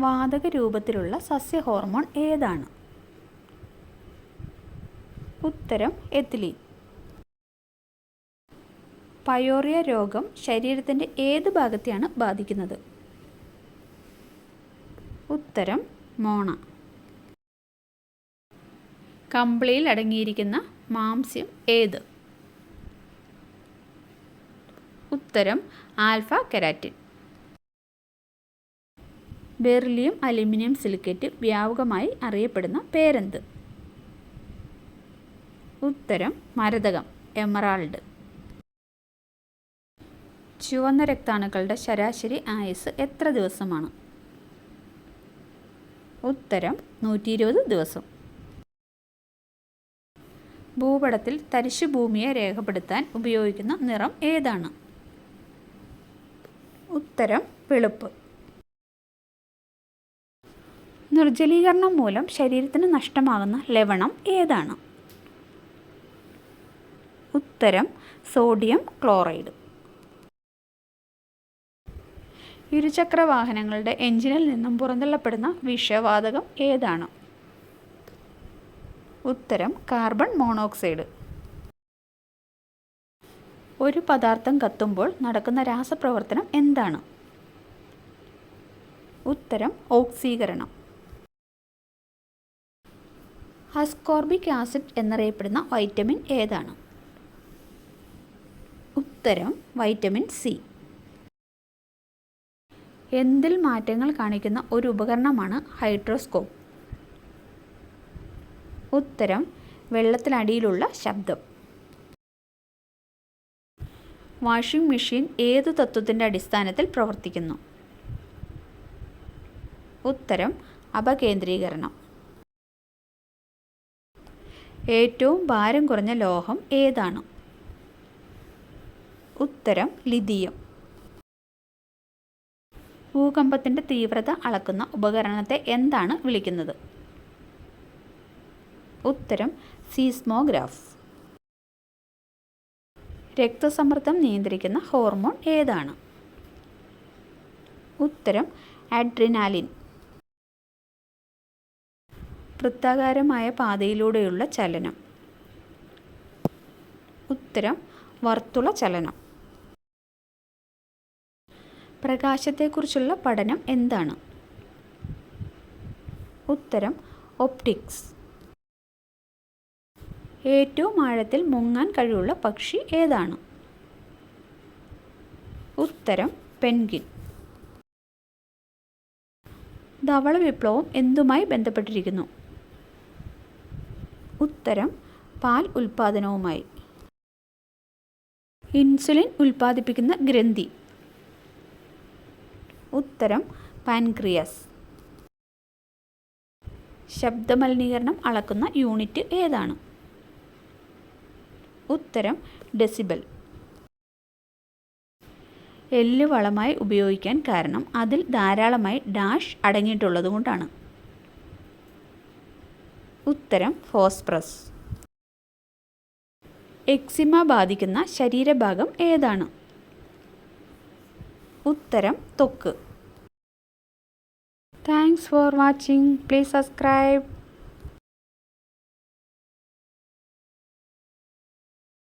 വാതക രൂപത്തിലുള്ള സസ്യ ഹോർമോൺ ഏതാണ്? ഉത്തരം എത്തിലീൻ. പയോറിയ രോഗം ശരീരത്തിന്റെ ഏത് ഭാഗത്തെയാണ് ബാധിക്കുന്നത്? ഉത്തരം മോണ. കമ്പിളിയിൽ അടങ്ങിയിരിക്കുന്ന മാംസ്യം ഏത്? ഉത്തരം alpha keratin. Beryllium aluminium silicate വ്യാപകമായി അറിയപ്പെടുന്ന പേരെന്ത്? ഉത്തരം മരതകം എമറാൾഡ്. ചുവന്ന രക്താണുക്കളുടെ ശരാശരി ആയുസ് എത്ര ദിവസമാണ്? ഉത്തരം നൂറ്റി ഇരുപത് ദിവസം. ഭൂപടത്തിൽ തരിശു ഭൂമിയെ രേഖപ്പെടുത്താൻ ഉപയോഗിക്കുന്ന നിറം ഏതാണ്? ഉത്തരം വെളുപ്പ്. നിർജലീകരണം മൂലം ശരീരത്തിന് നഷ്ടമാകുന്ന ലവണം ഏതാണ്? ഉത്തരം സോഡിയം ക്ലോറൈഡ്. ഇരുചക്ര വാഹനങ്ങളുടെ എഞ്ചിനിൽ നിന്നും പുറന്തള്ളപ്പെടുന്ന വിഷവാതകം ഏതാണ്? ഉത്തരം കാർബൺ മോണോക്സൈഡ്. ഒരു പദാർത്ഥം കത്തുമ്പോൾ നടക്കുന്ന രാസപ്രവർത്തനം എന്താണ്? ഉത്തരം ഓക്സീകരണം. അസ്കോർബിക് ആസിഡ് എന്നറിയപ്പെടുന്ന വൈറ്റമിൻ ഏതാണ്? ഉത്തരം വൈറ്റമിൻ സി എന്തിൽ മാറ്റങ്ങൾ കാണിക്കുന്ന ഒരു ഉപകരണമാണ് ഹൈഡ്രോസ്കോപ്പ് ഉത്തരം വെള്ളത്തിനടിയിലുള്ള ശബ്ദം. വാഷിംഗ് മെഷീൻ ഏത് തത്വത്തിന്റെ അടിസ്ഥാനത്തിൽ പ്രവർത്തിക്കുന്നു? ഉത്തരം അപകേന്ദ്രീകരണം. ഏറ്റവും ഭാരം കുറഞ്ഞ ലോഹം ഏതാണ്? ഉത്തരം ലിഥിയം. ഭൂകമ്പത്തിന്റെ തീവ്രത അളക്കുന്ന ഉപകരണത്തെ എന്താണ് വിളിക്കുന്നത്? ഉത്തരം സീസ്മോഗ്രാഫ്. രക്തസമ്മർദ്ദം നിയന്ത്രിക്കുന്ന ഹോർമോൺ ഏതാണ്? ഉത്തരം അഡ്രിനാലിൻ. വൃത്താകാരമായ പാതയിലൂടെയുള്ള ചലനം. ഉത്തരം വർത്തുള ചലനം. പ്രകാശത്തെക്കുറിച്ചുള്ള പഠനം എന്താണ്? ഉത്തരം ഒപ്റ്റിക്സ്. ഏറ്റവും ആഴത്തിൽ മുങ്ങാൻ കഴിവുള്ള പക്ഷി ഏതാണ്? ഉത്തരം പെൻഗിൻ ധവള വിപ്ലവം എന്തുമായി ബന്ധപ്പെട്ടിരിക്കുന്നു? ഉത്തരം പാൽ ഉൽപാദനവുമായി. ഇൻസുലിൻ ഉൽപ്പാദിപ്പിക്കുന്ന ഗ്രന്ഥി. ഉത്തരം പാൻക്രിയസ്. ശബ്ദമലിനീകരണം അളക്കുന്ന യൂണിറ്റ് ഏതാണ്? ഉത്തരം ഡെസിബൽ. എല്ല് വളമായി ഉപയോഗിക്കാൻ കാരണം അതിൽ ധാരാളമായി ഡാഷ് അടങ്ങിയിട്ടുള്ളതുകൊണ്ടാണ്. ഉത്തരം ഫോസ്പ്രസ് എക്സിമ ബാധിക്കുന്ന ശരീരഭാഗം ഏതാണ്? ഉത്തരം തൊക്ക്. Thanks for watching. Please subscribe.